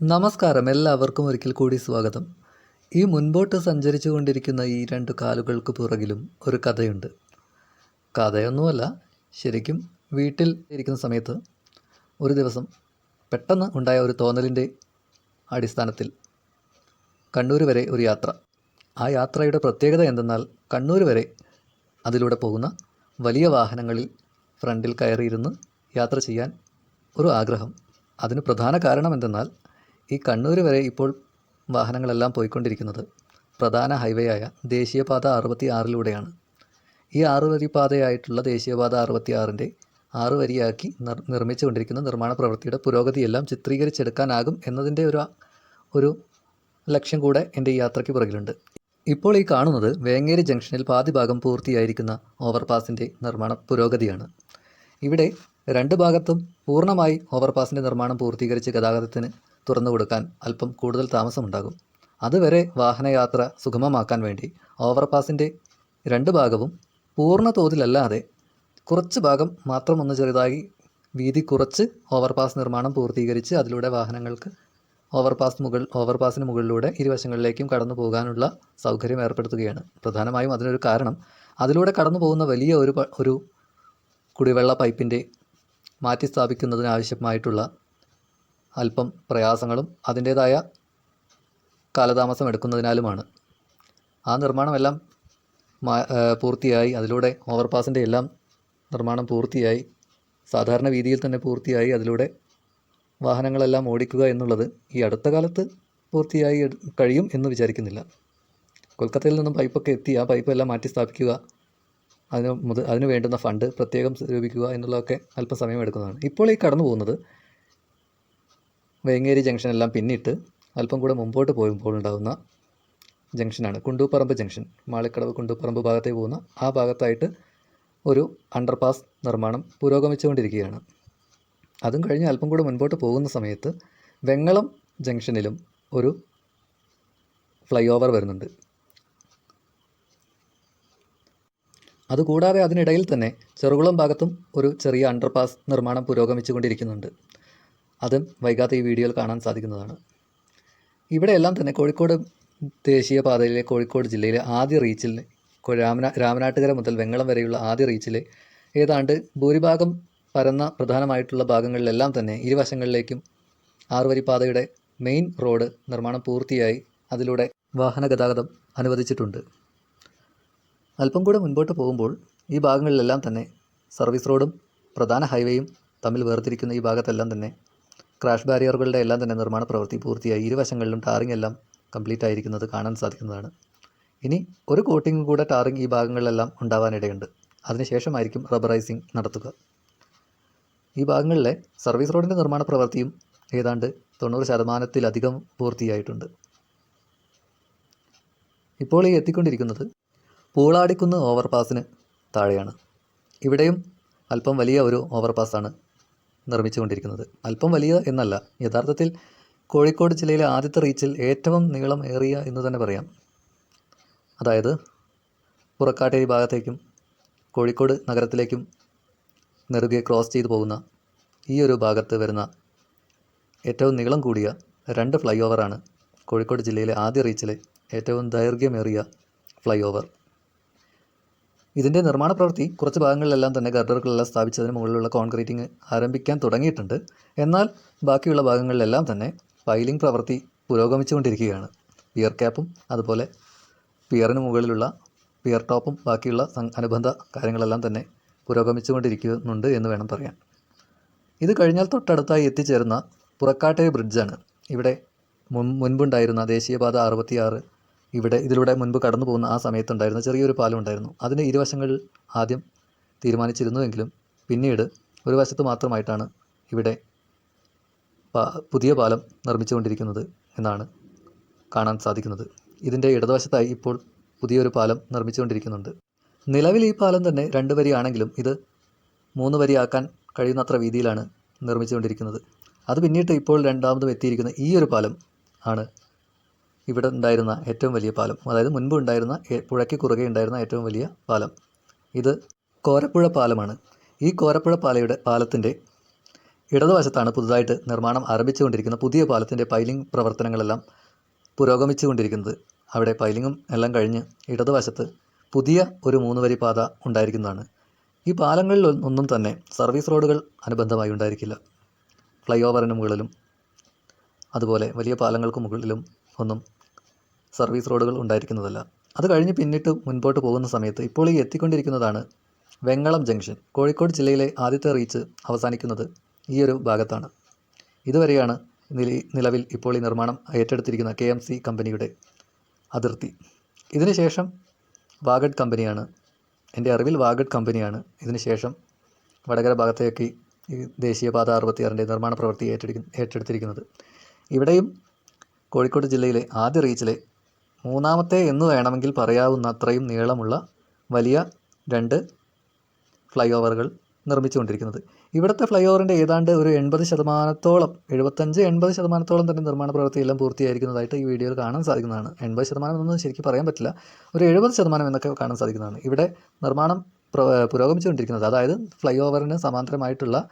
നമസ്കാരം. എല്ലാവർക്കും ഒരിക്കൽ കൂടി സ്വാഗതം. ഈ മുൻപോട്ട് സഞ്ചരിച്ചു കൊണ്ടിരിക്കുന്ന ഈ രണ്ട് കാലുകൾക്ക് പുറകിലും ഒരു കഥയുണ്ട്. കഥയൊന്നുമല്ല ശരിക്കും വീട്ടിൽ ഇരിക്കുന്ന സമയത്ത് ഒരു ദിവസം പെട്ടെന്ന് ഉണ്ടായ ഒരു തോന്നലിന്റെ അടിസ്ഥാനത്തിൽ കണ്ണൂർ വരെ ഒരു യാത്ര. ആ യാത്രയുടെ പ്രത്യേകത എന്തെന്നാൽ കണ്ണൂർ വരെ അതിലൂടെ പോകുന്ന വലിയ വാഹനങ്ങളിൽ ഫ്രണ്ടിൽ കയറിയിരുന്ന് യാത്ര ചെയ്യാൻ ഒരു ആഗ്രഹം. അതിന് പ്രധാന കാരണം എന്തെന്നാൽ ഈ കണ്ണൂർ വരെ ഇപ്പോൾ വാഹനങ്ങളെല്ലാം പോയിക്കൊണ്ടിരിക്കുന്നത് പ്രധാന ഹൈവേ ആയ ദേശീയപാത അറുപത്തി ആറിലൂടെയാണ് ഈ ആറ് വരി പാതയായിട്ടുള്ള ദേശീയപാത അറുപത്തി ആറിന്റെ ആറ് വരിയാക്കി നിർ നിർമ്മിച്ചുകൊണ്ടിരിക്കുന്ന നിർമ്മാണ പ്രവൃത്തിയുടെ പുരോഗതിയെല്ലാം ചിത്രീകരിച്ചെടുക്കാനാകും എന്നതിന്റെ ഒരു ഒരു ലക്ഷ്യം കൂടെ എന്റെ ഈ യാത്രയ്ക്ക് പുറകിലുണ്ട്. ഇപ്പോൾ ഈ കാണുന്നത് വേങ്ങേരി ജംഗ്ഷനിൽ പാതിഭാഗം പൂർത്തിയായിരിക്കുന്ന ഓവർപാസിന്റെ നിർമ്മാണ പുരോഗതിയാണ്. ഇവിടെ രണ്ട് ഭാഗത്തും പൂർണമായി ഓവർപാസിന്റെ നിർമ്മാണം പൂർത്തീകരിച്ച് ഗതാഗതത്തിന് തുറന്നു കൊടുക്കാൻ അല്പം കൂടുതൽ താമസമുണ്ടാകും. അതുവരെ വാഹനയാത്ര സുഗമമാക്കാൻ വേണ്ടി ഓവർപാസിന്റെ രണ്ട് ഭാഗവും പൂർണ തോതിലല്ലാതെ കുറച്ച് ഭാഗം മാത്രം ഒന്ന് ചെറുതായി വീതി കുറച്ച് ഓവർപാസ് നിർമ്മാണം പൂർത്തീകരിച്ച് അതിലൂടെ വാഹനങ്ങൾക്ക് ഓവർപാസ് മുകൾ ഓവർപാസിന് മുകളിലൂടെ ഇരുവശങ്ങളിലേക്കും കടന്നു പോകാനുള്ള സൗകര്യം ഏർപ്പെടുത്തുകയാണ്. പ്രധാനമായും അതിനൊരു കാരണം അതിലൂടെ കടന്നു പോകുന്ന വലിയ ഒരു ഒരു കുടിവെള്ള പൈപ്പിന്റെ മാറ്റി സ്ഥാപിക്കുന്നതിനാവശ്യമായിട്ടുള്ള അല്പം പ്രയാസങ്ങളും അതിന്റേതായ കാലതാമസം എടുക്കുന്നതിനാലുമാണ്. ആ നിർമ്മാണമെല്ലാം പൂർത്തിയായി അതിലൂടെ ഓവർപാസിന്റെ എല്ലാം നിർമ്മാണം പൂർത്തിയായി സാധാരണ രീതിയിൽ തന്നെ പൂർത്തിയായി അതിലൂടെ വാഹനങ്ങളെല്ലാം ഓടിക്കുക എന്നുള്ളത് ഈ അടുത്ത കാലത്ത് പൂർത്തിയായി കഴിയും എന്ന് വിചാരിക്കുന്നില്ല. കൊൽക്കത്തയിൽ നിന്നും പൈപ്പൊക്കെ എത്തി ആ പൈപ്പ് എല്ലാം മാറ്റി സ്ഥാപിക്കുക അതിന് അതിന് വേണ്ടുന്ന ഫണ്ട് പ്രത്യേകം സ്വരൂപിക്കുക എന്നുള്ളതൊക്കെ അല്പസമയം എടുക്കുന്നതാണ്. ഇപ്പോൾ ഈ കടന്നു പോകുന്നത് വേങ്ങേരി ജംഗ്ഷനെല്ലാം പിന്നിട്ട് അല്പം കൂടെ മുമ്പോട്ട് പോകുമ്പോൾ ഉണ്ടാകുന്ന ജംഗ്ഷനാണ്. കുണ്ടൂപ്പറമ്പ് ജംഗ്ഷൻ. മാളിക്കടവ് കുണ്ടൂപ്പറമ്പ് ഭാഗത്തേക്ക് പോകുന്ന ആ ഭാഗത്തായിട്ട് ഒരു അണ്ടർപാസ് നിർമ്മാണം പുരോഗമിച്ചുകൊണ്ടിരിക്കുകയാണ്. അതും കഴിഞ്ഞ് അല്പം കൂടെ മുൻപോട്ട് പോകുന്ന സമയത്ത് വെങ്ങളം ജംഗ്ഷനിലും ഒരു ഫ്ലൈ ഓവർ വരുന്നുണ്ട്. അതുകൂടാതെ അതിനിടയിൽ തന്നെ ചെറുകുളം ഭാഗത്തും ഒരു ചെറിയ അണ്ടർപാസ് നിർമ്മാണം പുരോഗമിച്ചുകൊണ്ടിരിക്കുന്നുണ്ട്. അതും വൈകാതെ ഈ വീഡിയോയിൽ കാണാൻ സാധിക്കുന്നതാണ്. ഇവിടെയെല്ലാം തന്നെ കോഴിക്കോട് ദേശീയപാതയിലെ കോഴിക്കോട് ജില്ലയിലെ ആദ്യ റീച്ചിൽ രാമനാ രാമന രാമനാട്ടുകര മുതൽ വെങ്ങളം വരെയുള്ള ആദ്യ റീച്ചിലെ ഏതാണ്ട് ഭൂരിഭാഗം പരന്ന പ്രധാനമായിട്ടുള്ള ഭാഗങ്ങളിലെല്ലാം തന്നെ ഇരുവശങ്ങളിലേക്കും ആറുവരിപ്പാതയുടെ മെയിൻ റോഡ് നിർമ്മാണം പൂർത്തിയായി അതിലൂടെ വാഹന ഗതാഗതം അനുവദിച്ചിട്ടുണ്ട്. അല്പം കൂടെ മുൻപോട്ട് പോകുമ്പോൾ ഈ ഭാഗങ്ങളിലെല്ലാം തന്നെ സർവീസ് റോഡും പ്രധാന ഹൈവേയും തമ്മിൽ വേർതിരിക്കുന്ന ഈ ഭാഗത്തെല്ലാം തന്നെ ക്രാഷ് ബാരിയറുകളുടെ എല്ലാം തന്നെ നിർമ്മാണ പ്രവൃത്തി പൂർത്തിയായി ഇരുവശങ്ങളിലും ടാറിംഗ് എല്ലാം കംപ്ലീറ്റ് ആയിരിക്കുന്നത് കാണാൻ സാധിക്കുന്നതാണ്. ഇനി ഒരു കോട്ടിംഗ് കൂടെ ടാറിംഗ് ഈ ഭാഗങ്ങളിലെല്ലാം ഉണ്ടാവാനിടയുണ്ട്. അതിനുശേഷമായിരിക്കും റബ്ബറൈസിംഗ് നടത്തുക. ഈ ഭാഗങ്ങളിലെ സർവീസ് റോഡിന്റെ നിർമ്മാണ പ്രവൃത്തിയും ഏതാണ്ട് തൊണ്ണൂറ് ശതമാനത്തിലധികം പൂർത്തിയായിട്ടുണ്ട്. ഇപ്പോൾ ഈ എത്തിക്കൊണ്ടിരിക്കുന്നത് പൂളാടിക്കുന്ന് ഓവർപാസിന് താഴെയാണ്. ഇവിടെയും അല്പം വലിയ ഒരു ഓവർപാസാണ് നിർമ്മിച്ചുകൊണ്ടിരിക്കുന്നത്. അല്പം വലിയ എന്നല്ല യഥാർത്ഥത്തിൽ കോഴിക്കോട് ജില്ലയിലെ ആദ്യത്തെ റീച്ചിൽ ഏറ്റവും നീളം ഏറിയ എന്ന് തന്നെ പറയാം. അതായത് പുറക്കാട്ടേരി ഭാഗത്തേക്കും കോഴിക്കോട് നഗരത്തിലേക്കും നെറുകെ ക്രോസ് ചെയ്തു പോകുന്ന ഈ ഒരു ഭാഗത്ത് വരുന്ന ഏറ്റവും നീളം കൂടിയ രണ്ട് ഫ്ലൈ ഓവറാണ് കോഴിക്കോട് ജില്ലയിലെ ആദ്യ റീച്ചിലെ ഏറ്റവും ദൈർഘ്യമേറിയ ഫ്ലൈ ഓവർ. ഇതിന്റെ നിർമ്മാണ പ്രവൃത്തി കുറച്ച് ഭാഗങ്ങളിലെല്ലാം തന്നെ ഗർഡറുകളെല്ലാം സ്ഥാപിച്ചതിന് മുകളിലുള്ള കോൺക്രീറ്റിംഗ് ആരംഭിക്കാൻ തുടങ്ങിയിട്ടുണ്ട്. എന്നാൽ ബാക്കിയുള്ള ഭാഗങ്ങളിലെല്ലാം തന്നെ പൈലിംഗ് പ്രവൃത്തി പുരോഗമിച്ചുകൊണ്ടിരിക്കുകയാണ്. പിയർ ക്യാപ്പും അതുപോലെ പിയറിന് മുകളിലുള്ള പിയർ ടോപ്പും ബാക്കിയുള്ള അനുബന്ധ കാര്യങ്ങളെല്ലാം തന്നെ പുരോഗമിച്ചുകൊണ്ടിരിക്കുന്നുണ്ട് എന്ന് വേണം പറയാൻ. ഇത് കഴിഞ്ഞാൽ തൊട്ടടുത്തായി എത്തിച്ചേരുന്ന പുറക്കാട്ടെ ബ്രിഡ്ജാണ്. ഇവിടെ മുൻ മുൻപുണ്ടായിരുന്ന ദേശീയപാത അറുപത്തിയാറ് ഇവിടെ ഇതിലൂടെ മുൻപ് കടന്നു പോകുന്ന ആ സമയത്തുണ്ടായിരുന്ന ചെറിയൊരു പാലം ഉണ്ടായിരുന്നു അതിന്റെ ഇരുവശങ്ങൾ ആദ്യം തീരുമാനിച്ചിരുന്നുവെങ്കിലും പിന്നീട് ഒരു വശത്ത് മാത്രമായിട്ടാണ് ഇവിടെ പുതിയ പാലം നിർമ്മിച്ചുകൊണ്ടിരിക്കുന്നത് എന്നാണ് കാണാൻ സാധിക്കുന്നത്. ഇതിന്റെ ഇടതുവശത്തായി ഇപ്പോൾ പുതിയൊരു പാലം നിർമ്മിച്ചുകൊണ്ടിരിക്കുന്നുണ്ട്. നിലവിൽ ഈ പാലം തന്നെ രണ്ട് വരിയാണെങ്കിലും ഇത് മൂന്ന് വരിയാക്കാൻ കഴിയുന്നത്ര വീതിയിലാണ് നിർമ്മിച്ചുകൊണ്ടിരിക്കുന്നത്. അത് പിന്നീട് ഇപ്പോൾ രണ്ടാമതും എത്തിയിരിക്കുന്ന ഈ ഒരു പാലം ആണ് ഇവിടെ ഉണ്ടായിരുന്ന ഏറ്റവും വലിയ പാലം. അതായത് മുൻപ് ഉണ്ടായിരുന്ന പുഴയ്ക്ക് കുറുകെ ഉണ്ടായിരുന്ന ഏറ്റവും വലിയ പാലം. ഇത് കോരപ്പുഴ പാലമാണ്. ഈ കോരപ്പുഴ പാലയുടെ പാലത്തിന്റെ ഇടതുവശത്താണ് പുതുതായിട്ട് നിർമ്മാണം ആരംഭിച്ചുകൊണ്ടിരിക്കുന്ന പുതിയ പാലത്തിന്റെ പൈലിംഗ് പ്രവർത്തനങ്ങളെല്ലാം പുരോഗമിച്ചുകൊണ്ടിരിക്കുന്നത്. അവിടെ പൈലിങ്ങും എല്ലാം കഴിഞ്ഞ് ഇടതുവശത്ത് പുതിയ ഒരു മൂന്ന് വരി പാത ഉണ്ടായിരിക്കുന്നതാണ്. ഈ പാലങ്ങളിൽ ഒന്നും തന്നെ സർവീസ് റോഡുകൾ അനുബന്ധമായി ഉണ്ടായിരിക്കില്ല. ഫ്ലൈ ഓവറിന് മുകളിലും അതുപോലെ വലിയ പാലങ്ങൾക്ക് മുകളിലും ഒന്നും സർവീസ് റോഡുകൾ ഉണ്ടായിരിക്കുന്നതല്ല. അത് കഴിഞ്ഞ് പിന്നിട്ട് മുൻപോട്ട് പോകുന്ന സമയത്ത് ഇപ്പോൾ ഈ എത്തിക്കൊണ്ടിരിക്കുന്നതാണ് വെങ്ങളം ജംഗ്ഷൻ കോഴിക്കോട് ജില്ലയിലെ ആദ്യത്തെ റീച്ച് അവസാനിക്കുന്നത് ഈ ഒരു ഭാഗത്താണ്. ഇതുവരെയാണ് നില- നിലവിൽ ഇപ്പോൾ ഈ നിർമ്മാണം ഏറ്റെടുത്തിരിക്കുന്ന കെ എം സി കമ്പനിയുടെ അതിർത്തി. ഇതിനുശേഷം വാഗഡ് കമ്പനിയാണ് എന്റെ അറിവിൽ വാഗഡ് കമ്പനിയാണ് ഇതിനുശേഷം വടകര ഭാഗത്തേക്ക് ഈ ദേശീയപാത അറുപത്തിയാറിന്റെ നിർമ്മാണ പ്രവൃത്തി ഏറ്റെടുക്കുന്ന ഏറ്റെടുത്തിരിക്കുന്നത്. ഇവിടെയും കോഴിക്കോട് ജില്ലയിലെ ആദ്യ റീച്ചിലെ മൂന്നാമത്തെ എന്ന് വേണമെങ്കിൽ പറയാവുന്ന അത്രയും നീളമുള്ള വലിയ രണ്ട് ഫ്ലൈ ഓവറുകൾ നിർമ്മിച്ചുകൊണ്ടിരിക്കുന്നത്. ഇവിടുത്തെ ഫ്ലൈ ഓവറിന്റെ ഏതാണ്ട് ഒരു എൺപത് ശതമാനത്തോളം എഴുപത്തഞ്ച് എൺപത് ശതമാനത്തോളം തന്നെ നിർമ്മാണ പ്രവൃത്തിയെല്ലാം പൂർത്തിയായിരിക്കുന്നതായിട്ട് ഈ വീഡിയോയിൽ കാണാൻ സാധിക്കുന്നതാണ്. എൺപത് ശതമാനം എന്നൊന്നും ശരിക്കും പറയാൻ പറ്റില്ല. ഒരു എഴുപത് ശതമാനം എന്നൊക്കെ കാണാൻ സാധിക്കുന്നതാണ്. ഇവിടെ നിർമ്മാണം പ്ര- പുരോഗമിച്ചുകൊണ്ടിരിക്കുന്നത് അതായത് ഫ്ലൈ ഓവറിന് സമാന്തരമായിട്ടുള്ള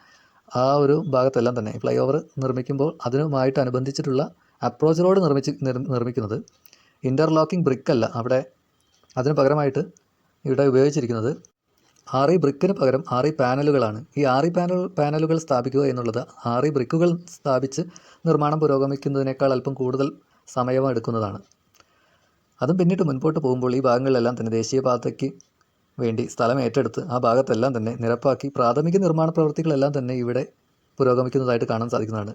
ആ ഒരു ഭാഗത്തെല്ലാം തന്നെ ഫ്ലൈ ഓവർ നിർമ്മിക്കുമ്പോൾ അതിനുമായിട്ട് അനുബന്ധിച്ചിട്ടുള്ള അപ്രോച്ച് റോഡ് നിർമ്മിച്ച് നിർ- നിർമ്മിക്കുന്നത് ഇന്റർലോക്കിംഗ് ബ്രിക്കല്ല അവിടെ അതിന് പകരമായിട്ട് ഇവിടെ ഉപയോഗിച്ചിരിക്കുന്നത് ആറി ബ്രിക്കിന് പകരം ആറി പാനലുകളാണ്. ഈ ആറി പാനൽ പാനലുകൾ സ്ഥാപിക്കുക എന്നുള്ളത് ആറി ബ്രിക്കുകൾ സ്ഥാപിച്ച് നിർമ്മാണം പുരോഗമിക്കുന്നതിനേക്കാൾ അല്പം കൂടുതൽ സമയം എടുക്കുന്നതാണ്. അതും പിന്നിട്ട് മുൻപോട്ട് പോകുമ്പോൾ ഈ ഭാഗങ്ങളിലെല്ലാം തന്നെ ദേശീയപാതയ്ക്ക് വേണ്ടി സ്ഥലം ഏറ്റെടുത്ത് ആ ഭാഗത്തെല്ലാം തന്നെ നിരപ്പാക്കി പ്രാഥമിക നിർമ്മാണ പ്രവൃത്തികളെല്ലാം തന്നെ ഇവിടെ പുരോഗമിക്കുന്നതായിട്ട് കാണാൻ സാധിക്കുന്നതാണ്.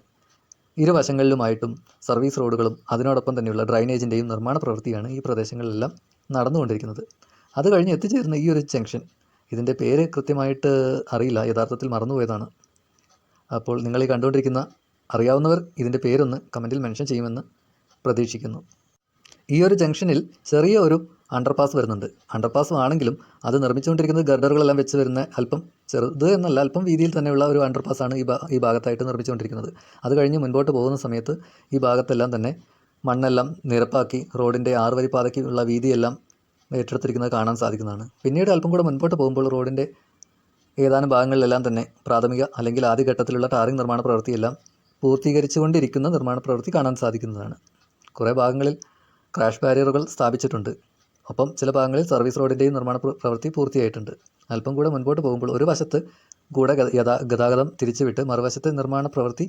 ഇരുവശങ്ങളിലുമായിട്ടും സർവീസ് റോഡുകളും അതിനോടൊപ്പം തന്നെയുള്ള ഡ്രൈനേജിന്റെയും നിർമ്മാണ പ്രവൃത്തിയാണ് ഈ പ്രദേശങ്ങളിലെല്ലാം നടന്നുകൊണ്ടിരിക്കുന്നത്. അത് കഴിഞ്ഞ് എത്തിച്ചേരുന്ന ഈ ഒരു ജംഗ്ഷൻ ഇതിന്റെ പേര് കൃത്യമായിട്ട് അറിയില്ല യഥാർത്ഥത്തിൽ മറന്നുപോയതാണ്. അപ്പോൾ നിങ്ങൾ ഈ കണ്ടുകൊണ്ടിരിക്കുന്ന അറിയാവുന്നവർ ഇതിന്റെ പേരൊന്ന് കമന്റിൽ മെൻഷൻ ചെയ്യുമെന്ന് പ്രതീക്ഷിക്കുന്നു. ഈ ഒരു ജംഗ്ഷനിൽ ചെറിയ ഒരു അണ്ടർപാസ് വരുന്നുണ്ട്. അണ്ടർപാസ് ആണെങ്കിലും അത് നിർമ്മിച്ചുകൊണ്ടിരിക്കുന്നത് ഗർഡറുകളെല്ലാം വെച്ച് വരുന്ന അല്പം ചെറുത് എന്നല്ല അല്പം വീതിയിൽ തന്നെയുള്ള ഒരു അണ്ടർപാസ്സാണ് ഈ ഈ ഭാഗത്തായിട്ട് നിർമ്മിച്ചുകൊണ്ടിരിക്കുന്നത്. അത് കഴിഞ്ഞ് മുൻപോട്ട് പോകുന്ന സമയത്ത് ഈ ഭാഗത്തെല്ലാം തന്നെ മണ്ണെല്ലാം നിരപ്പാക്കി റോഡിന്റെ ആറ് വരി പാതയ്ക്ക് ഉള്ള വീതിയെല്ലാം ഏറ്റെടുത്തിരിക്കുന്നത് കാണാൻ സാധിക്കുന്നതാണ്. പിന്നീട് അല്പം കൂടെ മുൻപോട്ട് പോകുമ്പോൾ റോഡിന്റെ ഏതാനും ഭാഗങ്ങളിലെല്ലാം തന്നെ പ്രാഥമിക അല്ലെങ്കിൽ ആദ്യഘട്ടത്തിലുള്ള ടാറിംഗ് നിർമ്മാണ പ്രവൃത്തിയെല്ലാം പൂർത്തീകരിച്ചുകൊണ്ടിരിക്കുന്ന നിർമ്മാണ പ്രവൃത്തി കാണാൻ സാധിക്കുന്നതാണ്. കുറേ ഭാഗങ്ങളിൽ ക്രാഷ് ബാരിയറുകൾ സ്ഥാപിച്ചിട്ടുണ്ട്. ഒപ്പം ചില ഭാഗങ്ങളിൽ സർവീസ് റോഡിന്റെയും നിർമ്മാണ പ്രവൃത്തി പൂർത്തിയായിട്ടുണ്ട്. അല്പം കൂടെ മുൻപോട്ട് പോകുമ്പോൾ ഒരു വശത്ത് കൂടെ ഗതാഗതം തിരിച്ചുവിട്ട് മറുവശത്തെ നിർമ്മാണ പ്രവൃത്തി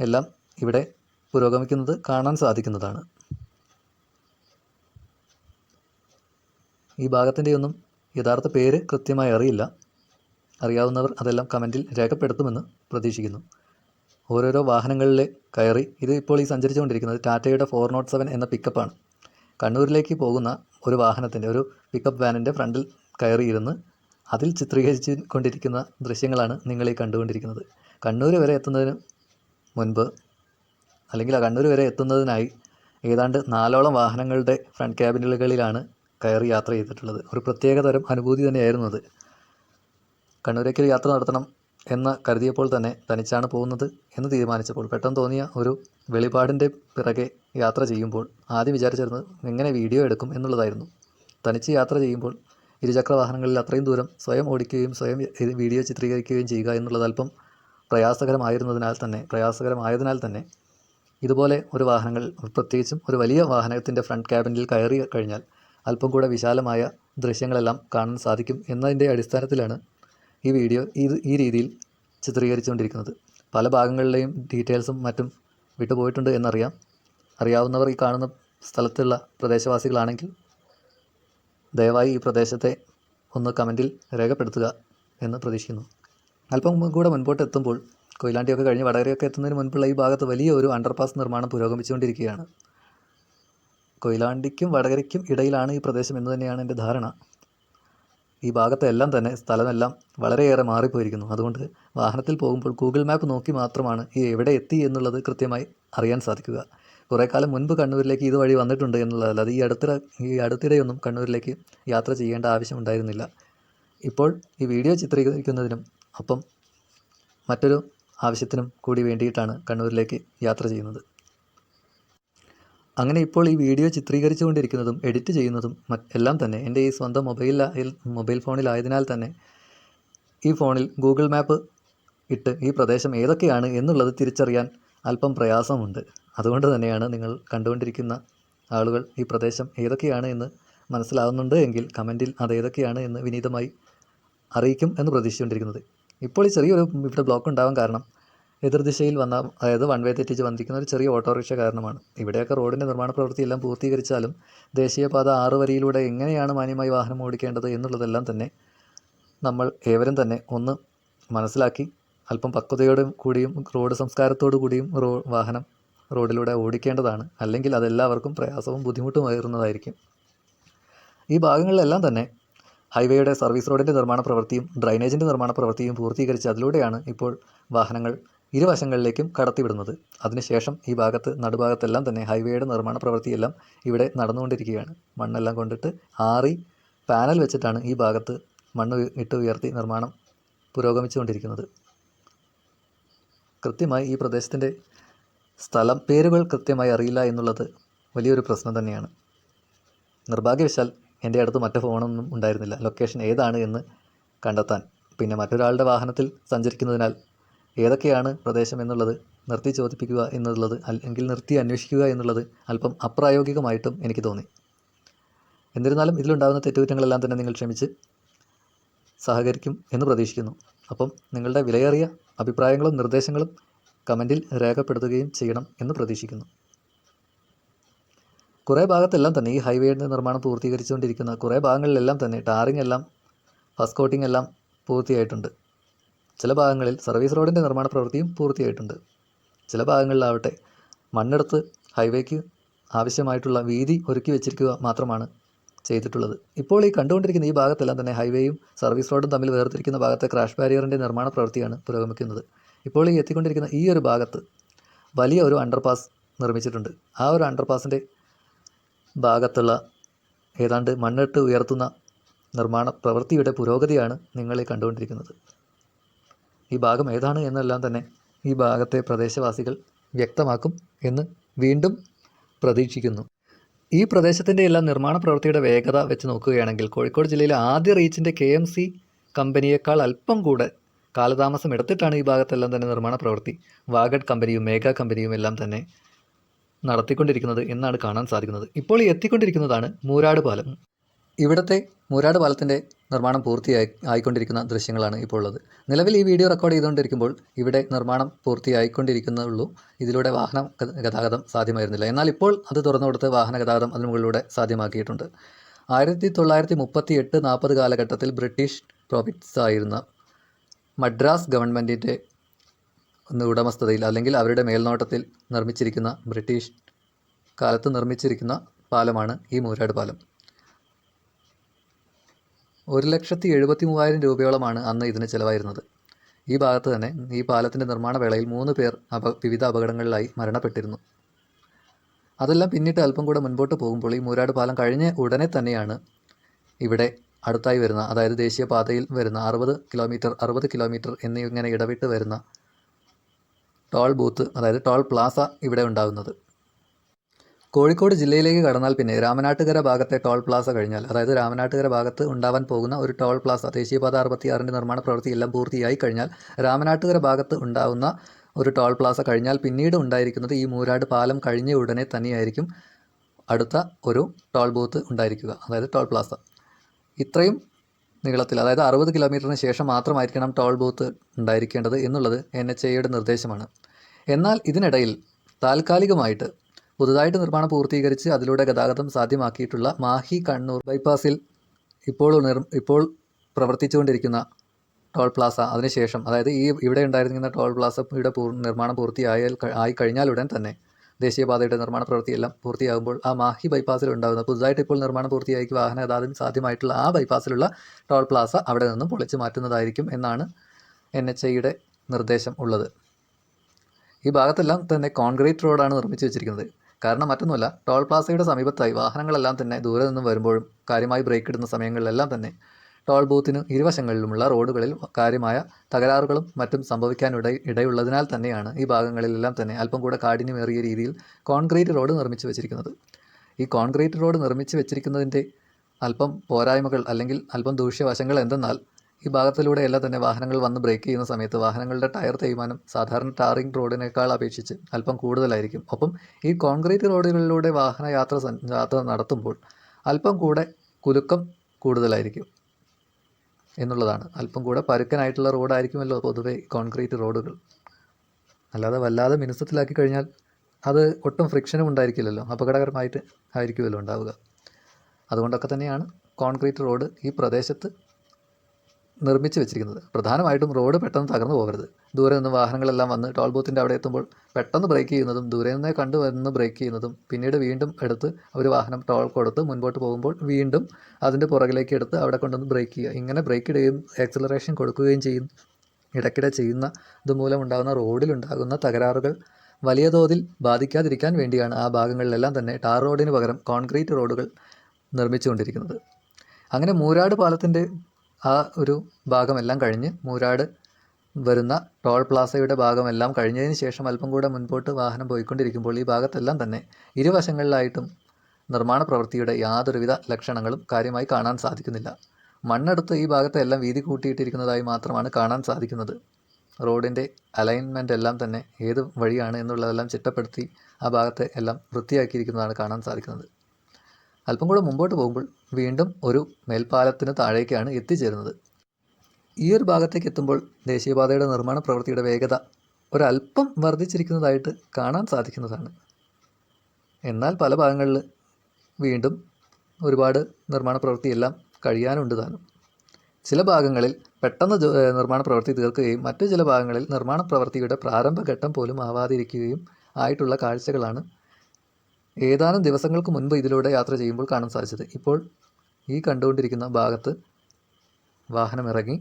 എല്ലാം ഇവിടെ പുരോഗമിക്കുന്നത് കാണാൻ സാധിക്കുന്നതാണ്. ഈ ഭാഗത്തിന്റെയൊന്നും യഥാർത്ഥ പേര് കൃത്യമായി അറിയില്ല. അറിയാവുന്നവർ അതെല്ലാം കമന്റിൽ രേഖപ്പെടുത്തുമെന്ന് പ്രതീക്ഷിക്കുന്നു. ഓരോരോ വാഹനങ്ങളിലെ കയറി ഇത് ഇപ്പോൾ ഈ സഞ്ചരിച്ചുകൊണ്ടിരിക്കുന്നത് ടാറ്റയുടെ ഫോർ നോട്ട് സെവൻ എന്ന പിക്കപ്പാണ് കണ്ണൂരിലേക്ക് പോകുന്ന ഒരു വാഹനത്തിന്റെ ഒരു പിക്കപ്പ് വാനിന്റെ ഫ്രണ്ടിൽ കയറിയിരുന്ന് അതിൽ ചിത്രീകരിച്ച് കൊണ്ടിരിക്കുന്ന ദൃശ്യങ്ങളാണ് നിങ്ങളീ കണ്ടുകൊണ്ടിരിക്കുന്നത്. കണ്ണൂർ വരെ എത്തുന്നതിന് മുൻപ് അല്ലെങ്കിൽ ആ കണ്ണൂർ വരെ എത്തുന്നതിനായി ഏതാണ്ട് നാലോളം വാഹനങ്ങളുടെ ഫ്രണ്ട് ക്യാബിനുകളിലാണ് കയറി യാത്ര ചെയ്തിട്ടുള്ളത്. ഒരു പ്രത്യേക തരം അനുഭൂതി തന്നെയായിരുന്നു അത്. കണ്ണൂരേക്ക് യാത്ര നടത്തണം എന്ന് കരുതിയപ്പോൾ തന്നെ തനിച്ചാണ് പോകുന്നത് എന്ന് തീരുമാനിച്ചപ്പോൾ പെട്ടെന്ന് തോന്നിയ ഒരു വെളിപാടിന്റെ പിറകെ യാത്ര ചെയ്യുമ്പോൾ ആദ്യം വിചാരിച്ചിരുന്നത് എങ്ങനെ വീഡിയോ എടുക്കും എന്നുള്ളതായിരുന്നു. തനിച്ച് യാത്ര ചെയ്യുമ്പോൾ ഇരുചക്ര വാഹനങ്ങളിൽ അത്രയും ദൂരം സ്വയം ഓടിക്കുകയും സ്വയം വീഡിയോ ചിത്രീകരിക്കുകയും ചെയ്യുക എന്നുള്ളത് അല്പം പ്രയാസകരമായിരുന്നതിനാൽ തന്നെ പ്രയാസകരമായതിനാൽ തന്നെ ഇതുപോലെ ഒരു വാഹനങ്ങൾ പ്രത്യേകിച്ചും ഒരു വലിയ വാഹനത്തിന്റെ ഫ്രണ്ട് ക്യാബിനിൽ കയറി കഴിഞ്ഞാൽ അല്പം കൂടെ വിശാലമായ ദൃശ്യങ്ങളെല്ലാം കാണാൻ സാധിക്കും എന്നതിന്റെ അടിസ്ഥാനത്തിലാണ് ഈ വീഡിയോ ഇത് ഈ രീതിയിൽ ചിത്രീകരിച്ചുകൊണ്ടിരിക്കുന്നത്. പല ഭാഗങ്ങളിലെയും ഡീറ്റെയിൽസും മറ്റും വിട്ടുപോയിട്ടുണ്ട് എന്നറിയാം. അറിയാവുന്നവർ ഈ കാണുന്ന സ്ഥലത്തുള്ള പ്രദേശവാസികളാണെങ്കിൽ ദയവായി ഈ പ്രദേശത്തെ ഒന്ന് കമന്റിൽ രേഖപ്പെടുത്തുക എന്ന് പ്രതീക്ഷിക്കുന്നു. അല്പം കൂടെ മുൻപോട്ട് എത്തുമ്പോൾ കൊയിലാണ്ടിയൊക്കെ കഴിഞ്ഞ് വടകരയൊക്കെ എത്തുന്നതിന് മുൻപുള്ള ഈ ഭാഗത്ത് വലിയ ഒരു അണ്ടർപാസ് നിർമ്മാണം പുരോഗമിച്ചുകൊണ്ടിരിക്കുകയാണ്. കൊയിലാണ്ടിക്കും വടകരയ്ക്കും ഇടയിലാണ് ഈ പ്രദേശം എന്ന് തന്നെയാണ് എന്റെ ധാരണ. ഈ ഭാഗത്തെ എല്ലാം തന്നെ സ്ഥലമെല്ലാം വളരെയേറെ മാറിപ്പോയിരിക്കുന്നു. അതുകൊണ്ട് വാഹനത്തിൽ പോകുമ്പോൾ ഗൂഗിൾ മാപ്പ് നോക്കി മാത്രമാണ് ഈ എവിടെ എത്തി എന്നുള്ളത് കൃത്യമായി അറിയാൻ സാധിക്കുക. കുറേ കാലം മുൻപ് കണ്ണൂരിലേക്ക് ഇതുവഴി വന്നിട്ടുണ്ട് എന്നുള്ളതല്ലാതെ ഈ അടുത്ത ഈ അടുത്തിടെയൊന്നും കണ്ണൂരിലേക്ക് യാത്ര ചെയ്യേണ്ട ആവശ്യമുണ്ടായിരുന്നില്ല. ഇപ്പോൾ ഈ വീഡിയോ ചിത്രീകരിക്കുന്നതിനും ഒപ്പം മറ്റൊരു ആവശ്യത്തിനും കൂടി വേണ്ടിയിട്ടാണ് കണ്ണൂരിലേക്ക് യാത്ര ചെയ്യുന്നത്. അങ്ങനെ ഇപ്പോൾ ഈ വീഡിയോ ചിത്രീകരിച്ചുകൊണ്ടിരിക്കുന്നതും എഡിറ്റ് ചെയ്യുന്നതും എല്ലാം തന്നെ എന്റെ ഈ സ്വന്തം മൊബൈലിൽ മൊബൈൽ ഫോണിലായതിനാൽ തന്നെ ഈ ഫോണിൽ ഗൂഗിൾ മാപ്പ് ഇട്ട് ഈ പ്രദേശം ഏതൊക്കെയാണ് എന്നുള്ളത് തിരിച്ചറിയാൻ അല്പം പ്രയാസമുണ്ട്. അതുകൊണ്ട് തന്നെയാണ് നിങ്ങൾ കണ്ടുകൊണ്ടിരിക്കുന്ന ആളുകൾ ഈ പ്രദേശം ഏതൊക്കെയാണ് എന്ന് മനസ്സിലാവുന്നുണ്ട് എങ്കിൽ കമന്റിൽ അത് ഏതൊക്കെയാണ് എന്ന് വിനീതമായി അറിയിക്കും എന്ന് പ്രതീക്ഷിച്ചുകൊണ്ടിരിക്കുന്നത്. ഇപ്പോൾ ഈ ചെറിയൊരു ഇവിടെ ബ്ലോക്ക് ഉണ്ടാവാൻ കാരണം എതിർദിശയിൽ വന്ന അതായത് വൺ വേ തെറ്റിച്ച് വന്നിരിക്കുന്ന ഒരു ചെറിയ ഓട്ടോറിക്ഷ കാരണമാണ്. ഇവിടെയൊക്കെ റോഡിന്റെ നിർമ്മാണ പ്രവൃത്തിയെല്ലാം പൂർത്തീകരിച്ചാലും ദേശീയപാത ആറ് വരിയിലൂടെ എങ്ങനെയാണ് മാന്യമായി വാഹനം ഓടിക്കേണ്ടത് എന്നുള്ളതെല്ലാം തന്നെ നമ്മൾ ഏവരും തന്നെ ഒന്ന് മനസ്സിലാക്കി അല്പം പക്വതയോടും കൂടിയും റോഡ് സംസ്കാരത്തോടു കൂടിയും റോ വാഹനം റോഡിലൂടെ ഓടിക്കേണ്ടതാണ്. അല്ലെങ്കിൽ അതെല്ലാവർക്കും പ്രയാസവും ബുദ്ധിമുട്ടും ബുദ്ധിമുട്ടുമായിരുന്നതായിരിക്കും ഈ ഭാഗങ്ങളിലെല്ലാം തന്നെ ഹൈവേയുടെ സർവീസ് റോഡിന്റെ നിർമ്മാണ പ്രവൃത്തിയും ഡ്രൈനേജിന്റെ നിർമ്മാണ പ്രവൃത്തിയും പൂർത്തീകരിച്ച് അതിലൂടെയാണ് ഇപ്പോൾ വാഹനങ്ങൾ ഇരുവശങ്ങളിലേക്കും കടത്തിവിടുന്നത്. അതിനുശേഷം ഈ ഭാഗത്ത് നടുഭാഗത്തെല്ലാം തന്നെ ഹൈവേയുടെ നിർമ്മാണ പ്രവൃത്തിയെല്ലാം ഇവിടെ നടന്നുകൊണ്ടിരിക്കുകയാണ്. മണ്ണെല്ലാം കൊണ്ടിട്ട് ആറി പാനൽ വെച്ചിട്ടാണ് ഈ ഭാഗത്ത് മണ്ണ് ഇട്ട് ഉയർത്തി നിർമ്മാണം പുരോഗമിച്ചുകൊണ്ടിരിക്കുന്നത്. കൃത്യമായി ഈ പ്രദേശത്തിന്റെ സ്ഥലം പേരുകൾ കൃത്യമായി അറിയില്ല എന്നുള്ളത് വലിയൊരു പ്രശ്നം തന്നെയാണ്. നിർഭാഗ്യവശാൽ എന്റെ അടുത്ത് മറ്റു ഫോണൊന്നും ഉണ്ടായിരുന്നില്ല. ലൊക്കേഷൻ ഏതാണ് എന്ന് കണ്ടെത്താൻ. പിന്നെ മറ്റൊരാളുടെ വാഹനത്തിൽ സഞ്ചരിക്കുന്നതിനാൽ ഏതൊക്കെയാണ് പ്രദേശം എന്നുള്ളത് നിർത്തി ചോദിപ്പിക്കുക എന്നുള്ളത് അല്ലെങ്കിൽ നിർത്തി അന്വേഷിക്കുക എന്നുള്ളത് അല്പം അപ്രായോഗികമായിട്ടും എനിക്ക് തോന്നി. എന്നിരുന്നാലും ഇതിലുണ്ടാകുന്ന തെറ്റുകുറ്റങ്ങളെല്ലാം തന്നെ നിങ്ങൾ ക്ഷമിച്ച് സഹകരിക്കും എന്ന് പ്രതീക്ഷിക്കുന്നു. അപ്പം നിങ്ങളുടെ വിലയേറിയ അഭിപ്രായങ്ങളും നിർദ്ദേശങ്ങളും കമന്റിൽ രേഖപ്പെടുത്തുകയും ചെയ്യണം എന്ന് പ്രതീക്ഷിക്കുന്നു. കുറേ ഭാഗത്തെല്ലാം തന്നെ ഈ ഹൈവേയുടെ നിർമ്മാണം പൂർത്തീകരിച്ചുകൊണ്ടിരിക്കുന്ന കുറേ ഭാഗങ്ങളിലെല്ലാം തന്നെ ടാറിംഗ് എല്ലാം ഫസ്റ്റ് കോട്ടിംഗ് എല്ലാം പൂർത്തിയായിട്ടുണ്ട്. ചില ഭാഗങ്ങളിൽ സർവീസ് റോഡിന്റെ നിർമ്മാണ പ്രവൃത്തിയും പൂർത്തിയായിട്ടുണ്ട്. ചില ഭാഗങ്ങളിലാവട്ടെ മണ്ണെടുത്ത് ഹൈവേക്ക് ആവശ്യമായിട്ടുള്ള വീതി ഒരുക്കി വെച്ചിരിക്കുക മാത്രമാണ് ചെയ്തിട്ടുള്ളത്. ഇപ്പോൾ ഈ കണ്ടുകൊണ്ടിരിക്കുന്ന ഈ ഭാഗത്തെല്ലാം തന്നെ ഹൈവേയും സർവീസ് റോഡും തമ്മിൽ വേർതിരിക്കുന്ന ഭാഗത്തെ ക്രാഷ് ബാരിയറിന്റെ നിർമ്മാണ പ്രവൃത്തിയാണ് പുരോഗമിക്കുന്നത്. ഇപ്പോൾ ഈ എത്തിക്കൊണ്ടിരിക്കുന്ന ഈ ഒരു ഭാഗത്ത് വലിയ ഒരു അണ്ടർപാസ് നിർമ്മിച്ചിട്ടുണ്ട്. ആ ഒരു അണ്ടർപാസിന്റെ ഭാഗത്തുള്ള ഏതാണ്ട് മണ്ണിട്ട് ഉയർത്തുന്ന നിർമ്മാണ പ്രവൃത്തിയുടെ പുരോഗതിയാണ് നിങ്ങളെ കണ്ടുകൊണ്ടിരിക്കുന്നത്. ഈ ഭാഗം ഏതാണ് എന്നെല്ലാം തന്നെ ഈ ഭാഗത്തെ പ്രദേശവാസികൾ വ്യക്തമാക്കും എന്ന് വീണ്ടും പ്രതീക്ഷിക്കുന്നു. ഈ പ്രദേശത്തിന്റെ എല്ലാം നിർമ്മാണ പ്രവൃത്തിയുടെ വേഗത വെച്ച് നോക്കുകയാണെങ്കിൽ കോഴിക്കോട് ജില്ലയിലെ ആദ്യ റീച്ചിന്റെ കെ എം സി കമ്പനിയേക്കാൾ അല്പം കൂടെ കാലതാമസം എടുത്തിട്ടാണ് ഈ ഭാഗത്തെല്ലാം തന്നെ നിർമ്മാണ പ്രവൃത്തി. വാഗഡ് കമ്പനിയും മേഘ കമ്പനിയും എല്ലാം തന്നെ നടത്തിക്കൊണ്ടിരിക്കുന്നത് എന്നാണ് കാണാൻ സാധിക്കുന്നത്. ഇപ്പോൾ എത്തിക്കൊണ്ടിരിക്കുന്നതാണ് മൂരാട് പാലം. ഇവിടുത്തെ മൂരാട് പാലത്തിന്റെ നിർമ്മാണം പൂർത്തിയായി ആയിക്കൊണ്ടിരിക്കുന്ന ദൃശ്യങ്ങളാണ് ഇപ്പോൾ ഉള്ളത് നിലവിൽ ഈ വീഡിയോ റെക്കോർഡ് ചെയ്തുകൊണ്ടിരിക്കുമ്പോൾ ഇവിടെ നിർമ്മാണം പൂർത്തിയായിക്കൊണ്ടിരിക്കുന്നുള്ളൂ. ഇതിലൂടെ വാഹന ഗതാഗതം സാധ്യമായിരുന്നില്ല. എന്നാൽ ഇപ്പോൾ അത് തുറന്നു കൊടുത്ത് വാഹന ഗതാഗതം അതിന് മുകളിലൂടെ സാധ്യമാക്കിയിട്ടുണ്ട്. ആയിരത്തി തൊള്ളായിരത്തി മുപ്പത്തി എട്ട് നാൽപ്പത് കാലഘട്ടത്തിൽ ബ്രിട്ടീഷ് പ്രോവിൻസ് ആയിരുന്ന മദ്രാസ് ഗവൺമെന്റിന്റെ ഉടമസ്ഥതയിൽ അല്ലെങ്കിൽ അവരുടെ മേൽനോട്ടത്തിൽ നിർമ്മിച്ചിരിക്കുന്ന ബ്രിട്ടീഷ് കാലത്ത് നിർമ്മിച്ചിരിക്കുന്ന പാലമാണ് ഈ മൂരാട് പാലം. ഒരു ലക്ഷത്തി എഴുപത്തി മൂവായിരം രൂപയോളമാണ് അന്ന് ഇതിന് ചിലവായിരുന്നത്. ഈ ഭാഗത്ത് തന്നെ ഈ പാലത്തിന്റെ നിർമ്മാണ വേളയിൽ മൂന്ന് പേർ അപ വിവിധ അപകടങ്ങളിലായി മരണപ്പെട്ടിരുന്നു. അതെല്ലാം പിന്നിട്ട് അല്പം കൂടെ മുൻപോട്ട് പോകുമ്പോൾ ഈ മൂരാട് പാലം കഴിഞ്ഞ ഉടനെ തന്നെയാണ് ഇവിടെ അടുത്തായി വരുന്ന അതായത് ദേശീയപാതയിൽ വരുന്ന അറുപത് കിലോമീറ്റർ അറുപത് കിലോമീറ്റർ എന്നിങ്ങനെ ഇടവിട്ട് വരുന്ന ടോൾ ബൂത്ത് അതായത് ടോൾ പ്ലാസ ഇവിടെ ഉണ്ടാകുന്നത്. കോഴിക്കോട് ജില്ലയിലേക്ക് കടന്നാൽ പിന്നെ രാമനാട്ടുകര ഭാഗത്തെ ടോൾ പ്ലാസ കഴിഞ്ഞാൽ അതായത് രാമനാട്ടുകര ഭാഗത്ത് ഉണ്ടാവാൻ പോകുന്ന ഒരു ടോൾ പ്ലാസ ദേശീയപാത അറുപത്തിയാറിന്റെ നിർമ്മാണ പ്രവൃത്തി എല്ലാം പൂർത്തിയായി കഴിഞ്ഞാൽ രാമനാട്ടുകര ഭാഗത്ത് ഉണ്ടാവുന്ന ഒരു ടോൾ പ്ലാസ കഴിഞ്ഞാൽ പിന്നീട് ഉണ്ടായിരിക്കുന്നത് ഈ മൂരാട് പാലം കഴിഞ്ഞ ഉടനെ തന്നെയായിരിക്കും അടുത്ത ഒരു ടോൾ ബൂത്ത് ഉണ്ടായിരിക്കുക അതായത് ടോൾ പ്ലാസ. ഇത്രയും നീളത്തിൽ അതായത് അറുപത് കിലോമീറ്ററിന് ശേഷം മാത്രമായിരിക്കണം ടോൾ ബൂത്ത് ഉണ്ടായിരിക്കേണ്ടത് എന്നുള്ളത് എൻ എച്ച് എയുടെ നിർദ്ദേശമാണ്. എന്നാൽ ഇതിനിടയിൽ താൽക്കാലികമായിട്ട് പുതുതായിട്ട് നിർമ്മാണം പൂർത്തീകരിച്ച് അതിലൂടെ ഗതാഗതം സാധ്യമാക്കിയിട്ടുള്ള മാഹി കണ്ണൂർ ബൈപ്പാസിൽ ഇപ്പോൾ ഇപ്പോൾ പ്രവർത്തിച്ചുകൊണ്ടിരിക്കുന്ന ടോൾ പ്ലാസ അതിനുശേഷം അതായത് ഈ ഇവിടെ ഉണ്ടായിരുന്ന ടോൾ പ്ലാസ പൂർ നിർമ്മാണം പൂർത്തിയായാൽ ആയി കഴിഞ്ഞാൽ ഉടൻ തന്നെ ദേശീയപാതയുടെ നിർമ്മാണ പ്രവൃത്തിയെല്ലാം പൂർത്തിയാകുമ്പോൾ ആ മാഹി ബൈപ്പാസിൽ ഉണ്ടാകുന്ന പുതുതായിട്ട് ഇപ്പോൾ നിർമ്മാണം പൂർത്തിയാക്കി വാഹന ഗതാഗതം സാധ്യമായിട്ടുള്ള ആ ബൈപ്പാസിലുള്ള ടോൾ പ്ലാസ അവിടെ നിന്നും പൊളിച്ചു മാറ്റുന്നതായിരിക്കും എന്നാണ് എൻ എച്ച് ഐയുടെ നിർദ്ദേശം ഉള്ളത്. ഈ ഭാഗത്തെല്ലാം തന്നെ കോൺക്രീറ്റ് റോഡാണ് നിർമ്മിച്ചു വെച്ചിരിക്കുന്നത്. കാരണം മറ്റൊന്നുമല്ല ടോൾ പ്ലാസയുടെ സമീപത്തായി വാഹനങ്ങളെല്ലാം തന്നെ ദൂരെ നിന്നും വരുമ്പോഴും കാര്യമായി ബ്രേക്ക് ഇടുന്ന സമയങ്ങളിലെല്ലാം തന്നെ ടോൾ ബൂത്തിന് ഇരുവശങ്ങളിലുമുള്ള റോഡുകളിൽ കാര്യമായ തകരാറുകളും മറ്റും സംഭവിക്കാനിട ഇടയുള്ളതിനാൽ തന്നെയാണ് ഈ ഭാഗങ്ങളിലെല്ലാം തന്നെ അല്പം കൂടെ കാഠിന്യമേറിയ രീതിയിൽ കോൺക്രീറ്റ് റോഡ് നിർമ്മിച്ചു വെച്ചിരിക്കുന്നത്. ഈ കോൺക്രീറ്റ് റോഡ് നിർമ്മിച്ചു വെച്ചിരിക്കുന്നതിന്റെ അല്പം പോരായ്മകൾ അല്ലെങ്കിൽ അല്പം ദൂഷ്യവശങ്ങൾ എന്തെന്നാൽ ഈ ഭാഗത്തിലൂടെയെല്ലാം തന്നെ വാഹനങ്ങൾ വന്ന് ബ്രേക്ക് ചെയ്യുന്ന സമയത്ത് വാഹനങ്ങളുടെ ടയർ തേയ്മാനം സാധാരണ ടാറിംഗ് റോഡിനേക്കാൾ അപേക്ഷിച്ച് അല്പം കൂടുതലായിരിക്കും. ഒപ്പം ഈ കോൺക്രീറ്റ് റോഡുകളിലൂടെ വാഹന യാത്ര യാത്ര നടത്തുമ്പോൾ അല്പം കൂടെ കുലുക്കം കൂടുതലായിരിക്കും എന്നുള്ളതാണ്. അല്പം കൂടെ പരുക്കനായിട്ടുള്ള റോഡായിരിക്കുമല്ലോ പൊതുവേ കോൺക്രീറ്റ് റോഡുകൾ. അല്ലാതെ വല്ലാതെ മിനുസത്തിലാക്കി കഴിഞ്ഞാൽ അത് ഒട്ടും ഫ്രിക്ഷനും ഉണ്ടായിരിക്കില്ലല്ലോ. അപകടകരമായിട്ട് ആയിരിക്കുമല്ലോ ഉണ്ടാവുക. അതുകൊണ്ടൊക്കെ തന്നെയാണ് കോൺക്രീറ്റ് റോഡ് ഈ പ്രദേശത്ത് നിർമ്മിച്ച് വെച്ചിരിക്കുന്നത്. പ്രധാനമായിട്ടും റോഡ് പെട്ടെന്ന് തകർന്നു പോകരുത്. ദൂരെ നിന്ന് വാഹനങ്ങളെല്ലാം വന്ന് ടോൾ ബൂത്തിന്റെ അവിടെ എത്തുമ്പോൾ പെട്ടെന്ന് ബ്രേക്ക് ചെയ്യുന്നതും ദൂരെ നിന്നേ കണ്ടു വന്ന് ബ്രേക്ക് ചെയ്യുന്നതും പിന്നീട് വീണ്ടും എടുത്ത് ഒരു വാഹനം ടോൾ കൊടുത്ത് മുൻപോട്ട് പോകുമ്പോൾ വീണ്ടും അതിന്റെ പുറകിലേക്ക് എടുത്ത് അവിടെ കൊണ്ടുവന്ന് ബ്രേക്ക് ചെയ്യുക. ഇങ്ങനെ ബ്രേക്ക് ഇടുകയും ആക്സിലറേഷൻ കൊടുക്കുകയും ചെയ്യും. ഇടയ്ക്കിടെ ചെയ്യുന്ന ഇതുമൂലം ഉണ്ടാകുന്ന റോഡിലുണ്ടാകുന്ന തകരാറുകൾ വലിയ തോതിൽ ബാധിക്കാതിരിക്കാൻ വേണ്ടിയാണ് ആ ഭാഗങ്ങളിലെല്ലാം തന്നെ ടാർ റോഡിന് പകരം കോൺക്രീറ്റ് റോഡുകൾ നിർമ്മിച്ചുകൊണ്ടിരിക്കുന്നത്. അങ്ങനെ മൂരാട് പാലത്തിന്റെ ആ ഒരു ഭാഗമെല്ലാം കഴിഞ്ഞ് മൂരാട് വരുന്ന ടോൾ പ്ലാസയുടെ ഭാഗമെല്ലാം കഴിഞ്ഞതിന് ശേഷം അല്പം കൂടെ മുൻപോട്ട് വാഹനം പോയിക്കൊണ്ടിരിക്കുമ്പോൾ ഈ ഭാഗത്തെല്ലാം തന്നെ ഇരുവശങ്ങളിലായിട്ടും നിർമ്മാണ പ്രവൃത്തിയുടെ യാതൊരുവിധ ലക്ഷണങ്ങളും കാര്യമായി കാണാൻ സാധിക്കുന്നില്ല. മണ്ണെടുത്ത് ഈ ഭാഗത്തെല്ലാം വീതി കൂട്ടിയിട്ടിരിക്കുന്നതായി മാത്രമാണ് കാണാൻ സാധിക്കുന്നത്. റോഡിന്റെ അലൈൻമെന്റ് എല്ലാം തന്നെ ഏത് വഴിയാണ് എന്നുള്ളതെല്ലാം ചിട്ടപ്പെടുത്തി ആ ഭാഗത്തെ എല്ലാം വൃത്തിയാക്കിയിരിക്കുന്നതാണ് കാണാൻ സാധിക്കുന്നത്. അല്പം കൂടെ മുമ്പോട്ട് പോകുമ്പോൾ വീണ്ടും ഒരു മേൽപ്പാലത്തിന് താഴേക്കാണ് എത്തിച്ചേരുന്നത്. ഈ ഒരു ഭാഗത്തേക്ക് എത്തുമ്പോൾ ദേശീയപാതയുടെ നിർമ്മാണ പ്രവൃത്തിയുടെ വേഗത ഒരല്പം വർദ്ധിച്ചിരിക്കുന്നതായിട്ട് കാണാൻ സാധിക്കുന്നതാണ്. എന്നാൽ പല ഭാഗങ്ങളിൽ വീണ്ടും ഒരുപാട് നിർമ്മാണ പ്രവൃത്തിയെല്ലാം കഴിയാനുണ്ട് താനും. ചില ഭാഗങ്ങളിൽ പെട്ടെന്ന് നിർമ്മാണ പ്രവൃത്തി തീർക്കുകയും മറ്റു ചില ഭാഗങ്ങളിൽ നിർമ്മാണ പ്രവൃത്തിയുടെ പ്രാരംഭഘട്ടം പോലും ആവാതിരിക്കുകയും ആയിട്ടുള്ള കാഴ്ചകളാണ് ഏതാനും ദിവസങ്ങൾക്ക് മുൻപ് ഇതിലൂടെ യാത്ര ചെയ്യുമ്പോൾ കാണാൻ സാധിച്ചത്. ഇപ്പോൾ ഈ കണ്ടുകൊണ്ടിരിക്കുന്ന ഭാഗത്ത് വാഹനം ഇറങ്ങി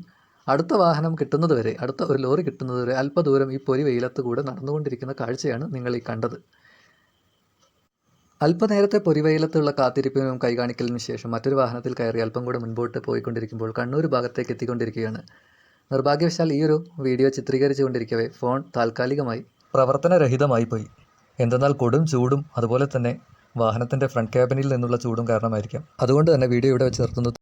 അടുത്ത വാഹനം കിട്ടുന്നത് വരെ അടുത്ത ഒരു ലോറി കിട്ടുന്നത് വരെ അല്പദൂരം ഈ പൊരി വെയിലത്ത് കൂടെ നടന്നുകൊണ്ടിരിക്കുന്ന കാഴ്ചയാണ് നിങ്ങൾ ഈ കണ്ടത്. അല്പനേരത്തെ പൊരിവെയിലത്തുള്ള കാത്തിരിപ്പിനും കൈകാണിക്കലിന് ശേഷം മറ്റൊരു വാഹനത്തിൽ കയറി അല്പം കൂടെ മുൻപോട്ട് പോയിക്കൊണ്ടിരിക്കുമ്പോൾ കണ്ണൂർ ഭാഗത്തേക്ക് എത്തിക്കൊണ്ടിരിക്കുകയാണ്. നിർഭാഗ്യവശാൽ ഈ ഒരു വീഡിയോ ചിത്രീകരിച്ചുകൊണ്ടിരിക്കവേ ഫോൺ താൽക്കാലികമായി പ്രവർത്തനരഹിതമായി പോയി. എന്തെന്നാൽ കൊടും ചൂടും അതുപോലെ തന്നെ വാഹനത്തിന്റെ ഫ്രണ്ട് ക്യാബിനിൽ നിന്നുള്ള ചൂടും കാരണമായിരിക്കാം. അതുകൊണ്ട് തന്നെ വീഡിയോ ഇവിടെ വെച്ച് നിർത്തുന്നു.